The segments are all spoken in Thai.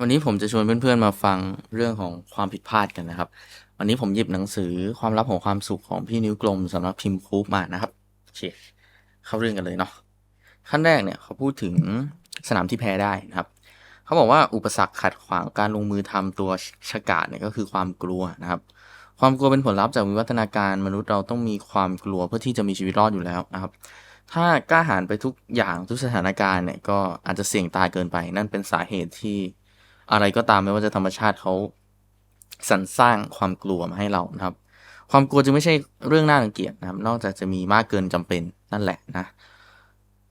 วันนี้ผมจะชวนเพื่อนๆมาฟังเรื่องของความผิดพลาดกันนะครับ วันนี้ผมหยิบหนังสือความลับของความสุขของพี่นิ้วกลมสำนักพิมพ์คูปมานะครับโอเคเข้าเรื่องกันเลยเนาะขั้นแรกเนี่ยเขาพูดถึงสนามที่แพ้ได้นะครับ เขาบอกว่าอุปสรรคขัดขวางการลงมือทำตัวชะกาดเนี่ยก็คือความกลัวนะครับ ความกลัวเป็นผลลัพธ์จากวิวัฒนาการมนุษย์เราต้องมีความกลัวเพื่อที่จะมีชีวิตรอดอยู่แล้วนะครับถ้ากล้าหาญไปทุกอย่างทุกสถานการณ์เนี่ยก็อาจจะเสี่ยงตายเกินไป นั่นเป็นสาเหตุที่ อะไรก็ตามไม่ว่าจะธรรมชาติเขาสรรสร้างความกลัวมาให้เรานะครับ ความกลัวจึงไม่ใช่เรื่องน่ารังเกียจนะครับ นอกจากจะมีมากเกินจำเป็นนั่นแหละนะ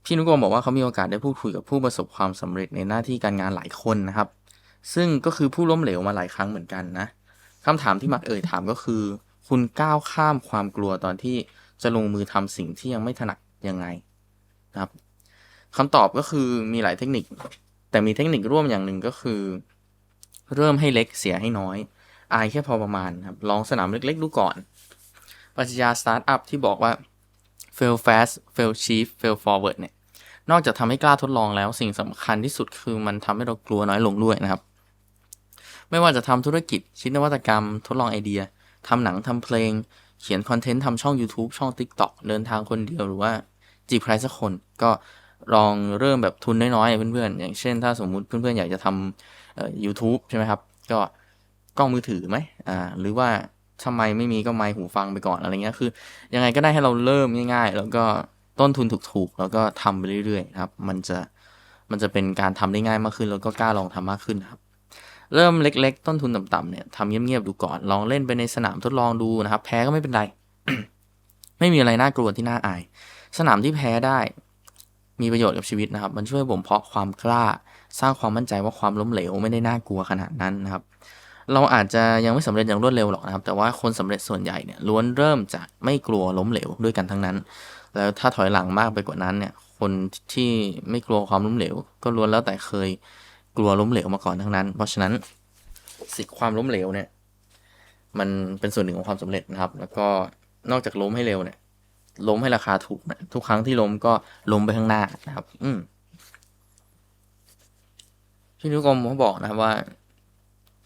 พี่นุกรมบอกว่าเขามีโอกาสได้พูดคุยกับผู้ประสบความสำเร็จในหน้าที่การงานหลายคนนะครับ ซึ่งก็คือผู้ล้มเหลวมาหลายครั้งเหมือนกันนะคำถามที่มักเอ่ยถามก็คือ คุณก้าวข้ามความกลัวตอนที่จะลงมือทำสิ่งที่ยังไม่ถนัดยังไงนะครับคำตอบก็คือมีหลายเทคนิค แต่มีเทคนิคร่วมอย่างหนึ่งก็คือ เริ่มให้เล็กเสียให้น้อย อายแค่พอประมาณครับ ลองสนามเล็กๆดูก่อน ปรัชญาสตาร์ทอัพที่บอกว่า fail fast fail cheap fail forward เนี่ย นอกจากทำให้กล้าทดลองแล้วสิ่งสำคัญที่สุดคือมันทำให้เรากลัวน้อยลงด้วยนะครับ ไม่ว่าจะทำธุรกิจชิ้นนวัตกรรม ทดลองไอเดียทำหนังทำเพลง เขียนคอนเทนต์ทำช่อง YouTube ช่อง TikTok เดินทางคนเดียวหรือว่าจีบใครสักคนก็ ลองเริ่มแบบทุนน้อยๆเพื่อนๆ อย่างเช่นถ้าสมมุติเพื่อนๆ อยากจะทำเอ่อ YouTube ใช่ไหมครับ ก็กล้องมือถือไหมอ่าหรือว่าทำไมไม่มีก็ไมค์หูฟังไปก่อนอะไรเงี้ยคือ ยังไงก็ได้ให้เราเริ่มง่าย ๆ แล้วก็ต้นทุนถูกๆ แล้วก็ทำไปเรื่อยๆครับ มันจะมันจะเป็นการทำได้ง่ายมากขึ้น แล้วก็กล้าลองทำมากขึ้นครับเริ่มเล็กๆ ต้นทุนต่ำๆเนี่ยทำเงียบๆดูก่อน ลองเล่นไปในสนามทดลองดูนะครับ แพ้ก็ไม่เป็นไร ไม่มีอะไรน่ากลัวที่น่าอาย สนามที่แพ้ได้ มีประโยชน์กับชีวิตนะครับ มันช่วยบ่มเพาะความกล้า สร้างความมั่นใจว่าความล้มเหลวไม่ได้น่ากลัวขนาดนั้นนะครับ เราอาจจะยังไม่สำเร็จอย่างรวดเร็วหรอกนะครับ แต่ว่าคนสำเร็จส่วนใหญ่เนี่ยล้วนเริ่มจากไม่กลัวล้มเหลวด้วยกันทั้งนั้น แล้วถ้าถอยหลังมากไปกว่านั้นเนี่ยคนที่ไม่กลัวความล้มเหลว ก็ล้วนแล้วแต่เคยกลัวล้มเหลวมาก่อนทั้งนั้น เพราะฉะนั้นสิ่งความล้มเหลวเนี่ย มันเป็นส่วนหนึ่งของความสำเร็จนะครับ แล้วก็นอกจากล้มให้เร็วเนี่ย ล้มให้ราคาถูกนะทุกครั้งที่ล้มก็ล้มไปข้างหน้านะครับ อืมพี่นุกรมเขาบอกนะครับว่า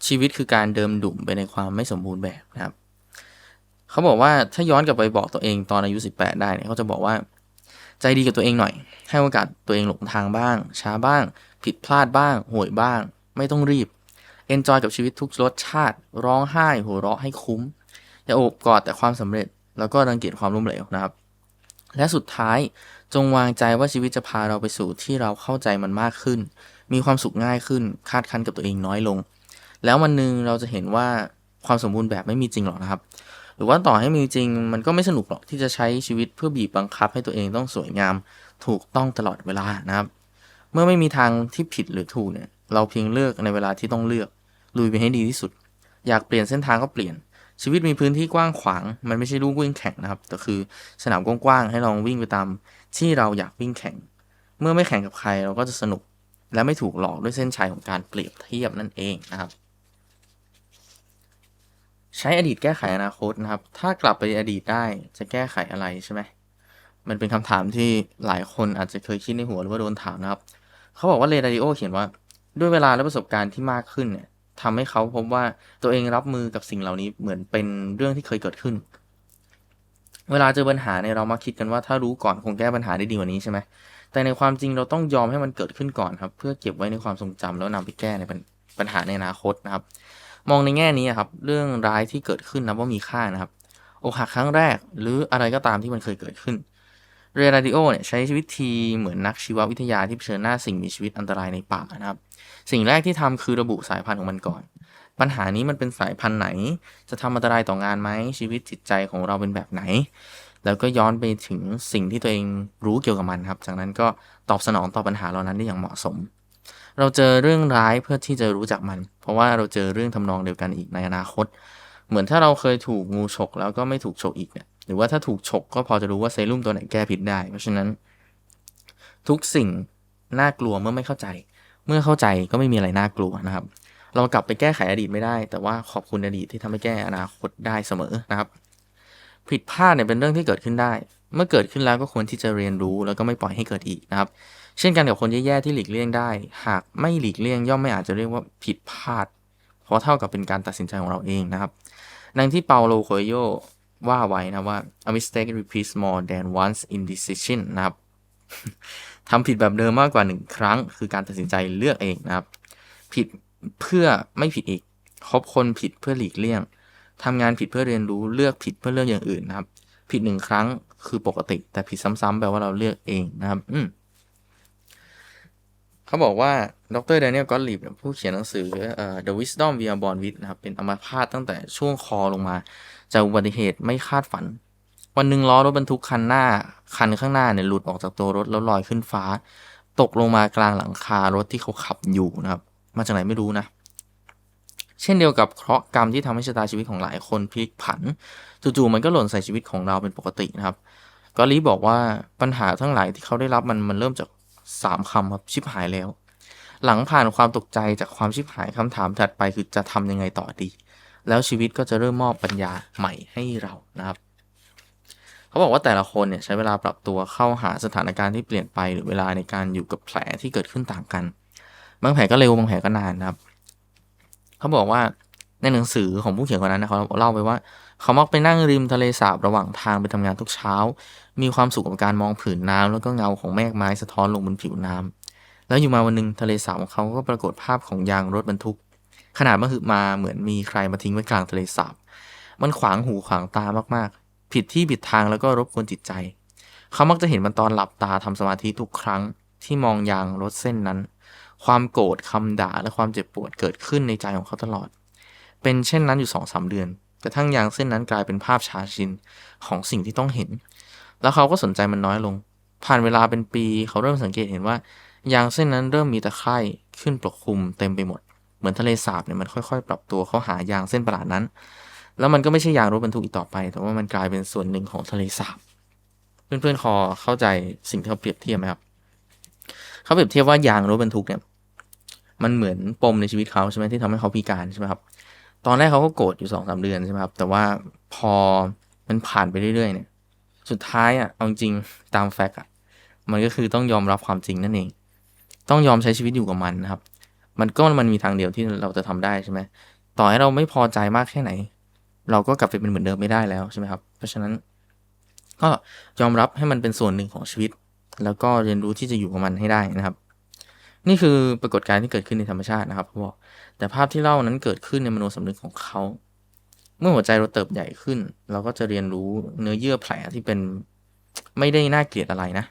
ชีวิตคือการเดิมดุ่มไปในความไม่สมบูรณ์แบบนะครับ เขาบอกว่าถ้าย้อนกลับไปบอกตัวเองตอนอายุ18ได้เนี่ยเขาจะบอกว่า ใจดีกับตัวเองหน่อย ให้โอกาสตัวเองหลงทางบ้าง ช้าบ้าง ผิดพลาดบ้างห่วยบ้าง ไม่ต้องรีบเอนจอยกับชีวิตทุกรสชาติ ร้องไห้หัวเราะให้คุ้มอย่าโอบกอดแต่ความสำเร็จ แล้วก็รังเกียจความล้มเหลวนะครับ และสุดท้ายจงวางใจว่าชีวิตจะพาเราไปสู่ที่เราเข้าใจมันมากขึ้น มีความสุขง่ายขึ้นคาดคั้นกับตัวเองน้อยลง แล้ววันหนึ่งเราจะเห็นว่าความสมบูรณ์แบบไม่มีจริงหรอกนะครับ หรือว่าต่อให้มีจริงมันก็ไม่สนุกหรอกที่จะใช้ชีวิตเพื่อบีบบังคับให้ตัวเองต้องสวยงาม ถูกต้องตลอดเวลานะครับ เมื่อไม่มีทางที่ผิดหรือถูกเนี่ย เราเพียงเลือกในเวลาที่ต้องเลือกลุยไปให้ดีที่สุด อยากเปลี่ยนเส้นทางก็เปลี่ยน ชีวิตมีพื้นที่กว้างขวาง มันไม่ใช่ลูกวิ่งแข่งนะครับ แต่คือสนามกว้างๆให้ลองวิ่งไปตามที่เราอยากวิ่งแข่ง เมื่อไม่แข่งกับใครเราก็จะสนุก และไม่ถูกหลอกด้วยเส้นชัยของการเปรียบเทียบนั่นเองนะครับ ใช้อดีตแก้ไขอนาคตนะครับ ถ้ากลับไปอดีตได้จะแก้ไขอะไรใช่ไหมมันเป็นคำถามที่หลายคนอาจจะเคยคิดในหัวหรือว่าโดนถามนะครับ เขาบอกว่าเรดาริโอเขียนว่าด้วยเวลาและประสบการณ์ที่มากขึ้นเนี่ย ทำให้เขาพบว่าตัวเองรับมือกับสิ่งเหล่านี้เหมือนเป็นเรื่องที่เคยเกิดขึ้น เวลาเจอปัญหาเนี่ยเรามาคิดกันว่าถ้ารู้ก่อนคงแก้ปัญหาได้ดีกว่านี้ใช่ไหมแต่ในความจริงเราต้องยอมให้มันเกิดขึ้นก่อนครับ เพื่อเก็บไว้ในความทรงจำแล้วนำไปแก้ในปัญหาในอนาคตนะครับ มองในแง่นี้ครับ เรื่องร้ายที่เกิดขึ้นนะว่ามีค่านะครับอกหักครั้งแรก หรืออะไรก็ตามที่มันเคยเกิดขึ้น เรดาริโอเนี่ยใช้ชีวิตทีเหมือนนักชีววิทยาที่เผชิญหน้าสิ่งมีชีวิตอันตรายในป่านะครับ สิ่งแรกที่ทำคือระบุสายพันธุ์ของมันก่อน ปัญหานี้มันเป็นสายพันธุ์ไหน จะทำอันตรายต่องานไหมชีวิตจิตใจของเราเป็นแบบไหน แล้วก็ย้อนไปถึงสิ่งที่ตัวเองรู้เกี่ยวกับมันครับ จากนั้นก็ตอบสนองต่อปัญหาเหล่านั้นได้อย่างเหมาะสม เราเจอเรื่องร้ายเพื่อที่จะรู้จักมัน เพราะว่าเราเจอเรื่องทำนองเดียวกันอีกในอนาคต เหมือนถ้าเราเคยถูกงูฉกแล้วก็ไม่ถูกฉกอีกเนี่ย หรือว่าถ้าถูกฉกก็พอจะรู้ว่าเซรุ่มตัวไหนแก้พิษได้ เพราะฉะนั้น ทุกสิ่งน่ากลัวเมื่อไม่เข้าใจ เมื่อเข้าใจก็ไม่มีอะไรน่ากลัวนะครับ เรากลับไปแก้ไขอดีตไม่ได้ แต่ว่าขอบคุณอดีตที่ทำให้แก้อนาคตได้เสมอนะครับผิดพลาดเนี่ยเป็นเรื่องที่เกิดขึ้นได้ เมื่อเกิดขึ้นแล้วก็ควรที่จะเรียนรู้แล้วก็ไม่ปล่อยให้เกิดอีกนะครับ เช่นกันกับคนแย่ๆที่หลีกเลี่ยงได้ หากไม่หลีกเลี่ยงย่อมไม่อาจจะเรียกว่าผิดพลาด เพราะเท่ากับเป็นการตัดสินใจของเราเองนะครับ ดังที่เปาโลโคโย ว่าไว้นะว่า a mistake repeats more than once in decision นะครับทำผิดแบบเดิมมากกว่าหนึ่งครั้ง คือการตัดสินใจเลือกเองนะครับ ผิดเพื่อไม่ผิดอีกคบคนผิดเพื่อหลีกเลี่ยงทำงานผิดเพื่อเรียนรู้เลือกผิดเพื่อเลือกอย่างอื่นนะครับ ผิดหนึ่งครั้งคือปกติ แต่ผิดซ้ำๆแปลว่าเราเลือกเองนะครับ อืม เขาบอกว่าดร Daniel Gottlieb เนี่ยผู้เขียนหนังสือเอ่อ The Wisdom We Are Born With นะครับเป็นอัมพาตตั้งแต่ช่วงคอลงมา จากอุบัติเหตุไม่คาดฝัน วันหนึ่งล้อรถบรรทุกคันหน้า คันข้างหน้าเนี่ยหลุดออกจากตัวรถแล้วลอยขึ้นฟ้า ตกลงมากลางหลังคารถที่เขาขับอยู่นะครับ มาจากไหนไม่รู้นะ เช่นเดียวกับเคราะห์กรรมที่ทำให้ชะตาชีวิตของหลายคนพลิกผันจู่ๆมันก็หล่นใส่ชีวิตของเราเป็นปกตินะครับก็ลีบอกว่าปัญหาทั้งหลายที่เขาได้รับมันมันเริ่มจาก สามคำครับชิบหายแล้ว หลังผ่านความตกใจจากความชิบหายคำถามถัดไปคือจะทำยังไงต่อดี แล้วชีวิตก็จะเริ่มมอบปัญญาใหม่ให้เรานะครับ เขาบอกว่าแต่ละคนเนี่ยใช้เวลาปรับตัวเข้าหาสถานการณ์ที่เปลี่ยนไปหรือเวลาในการอยู่กับแผลที่เกิดขึ้นต่างกัน บางแผลก็เร็วบางแผลก็นานนะครับ เขาบอกว่า ในหนังสือของผู้เขียนคนนั้นนะเขาเล่าไปว่า เขามักไปนั่งริมทะเลสาบระหว่างทางไปทำงานทุกเช้า มีความสุขกับการมองผืนน้ำแล้วก็เงาของแมกไม้สะท้อนลงบนผิวน้ำแล้วอยู่มาวันหนึ่งทะเลสาบของเขาก็ปรากฏภาพของยางรถบรรทุก ขนาดมาหึมาเหมือนมีใครมาทิ้งไว้กลางทะเลสาบ มันขวางหูขวางตามากๆ ผิดที่ผิดทางแล้วก็รบกวนจิตใจ เขามักจะเห็นมันตอนหลับตาทำสมาธิทุกครั้งที่มองยางรถเส้นนั้น ความโกรธคำด่าและความเจ็บปวดเกิดขึ้นในใจของเขาตลอด เป็นเช่นนั้นอยู่สองสามเดือนกระทั่งยางเส้นนั้นกลายเป็นภาพชาชินของสิ่งที่ต้องเห็น แล้วเขาก็สนใจมันน้อยลง ผ่านเวลาเป็นปีเขาเริ่มสังเกตเห็นว่า ยางเส้นนั้นเริ่มมีตะไคร่ขึ้นปกคลุมเต็มไปหมด เหมือนทะเลสาบเนี่ยมันค่อยๆ ปรับตัวเข้าหายางเส้นประหลาดนั้น แล้วมันก็ไม่ใช่ยางรถบรรทุกอีกต่อไป แต่ว่ามันกลายเป็นส่วนหนึ่งของทะเลสาบ เพื่อนๆคอเข้าใจสิ่งที่เขาเปรียบเทียบไหมครับ เขาเปรียบเทียบว่ายางรถบรรทุกเนี่ย มันเหมือนปมในชีวิตเขาใช่ไหมที่ทำให้เขาพิการใช่ไหมครับ ตอนแรกเขาก็โกรธอยู่สองสามเดือนใช่ไหมครับ แต่ว่าพอมันผ่านไปเรื่อยๆเนี่ย สุดท้ายอะ เอาจริงตามแฟกต์อะ มันก็คือต้องยอมรับความจริงนั่นเอง ต้องยอมใช้ชีวิตอยู่กับมันนะครับ มันก็มันมีทางเดียวที่เราจะทำได้ใช่ไหม ต่อให้เราไม่พอใจมากแค่ไหน เราก็กลับไปเป็นเหมือนเดิมไม่ได้แล้วใช่ไหมครับ เพราะฉะนั้น ก็ยอมรับให้มันเป็นส่วนหนึ่งของชีวิต แล้วก็เรียนรู้ที่จะอยู่กับมันให้ได้นะครับ นี่คือปรากฏการณ์ที่เกิดขึ้นในธรรมชาตินะครับเขาบอกแต่ภาพที่เล่านั้นเกิดขึ้นในมโนสำนึกของเขา เมื่อหัวใจเราเติบใหญ่ขึ้น เราก็จะเรียนรู้เนื้อเยื่อแผลที่เป็นไม่ได้น่าเกลียดอะไรนะ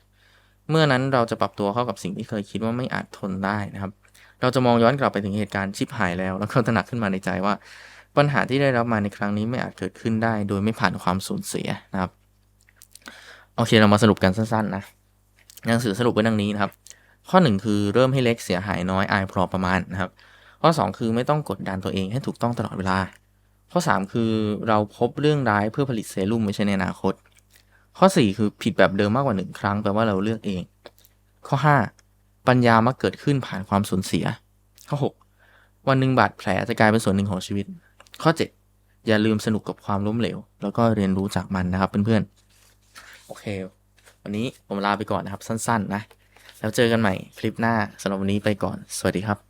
เมื่อนั้นเราจะปรับตัวเข้ากับสิ่งที่เคยคิดว่าไม่อาจทนได้นะครับ เราจะมองย้อนกลับไปถึงเหตุการณ์ชิบหายแล้ว แล้วก็ตระหนักขึ้นมาในใจว่า ปัญหาที่ได้รับมาในครั้งนี้ไม่อาจเกิดขึ้นได้ โดยไม่ผ่านความสูญเสียนะครับ โอเคเรามาสรุปกันสั้นๆนะหนังสือสรุปไว้ดังนี้นะครับ ข้อหนึ่งคือเริ่มให้เล็กเสียหายน้อยอายพอประมาณนะครับ ข้อ 2 คือไม่ต้องกดดันตัวเองให้ถูกต้องตลอดเวลา ข้อ 3 คือเราพบเรื่องร้ายเพื่อผลิตเซรุ่มไม่ใช่ในอนาคต ข้อ 4 คือผิดแบบเดิมมากกว่าหนึ่งครั้งแปลว่าเราเลือกเอง ข้อ 5 ปัญญามักเกิดขึ้นผ่านความสูญเสีย ข้อ 6 วันหนึ่งบาดแผลจะกลายเป็นส่วนหนึ่งของชีวิต ข้อ 7 อย่าลืมสนุกกับความล้มเหลว แล้วก็เรียนรู้จากมันนะครับเพื่อนๆโอเค วันนี้ผมลาไปก่อนนะครับสั้น ๆ นะ แล้วเจอกันใหม่คลิปหน้าสำหรับวันนี้ไปก่อน สวัสดีครับ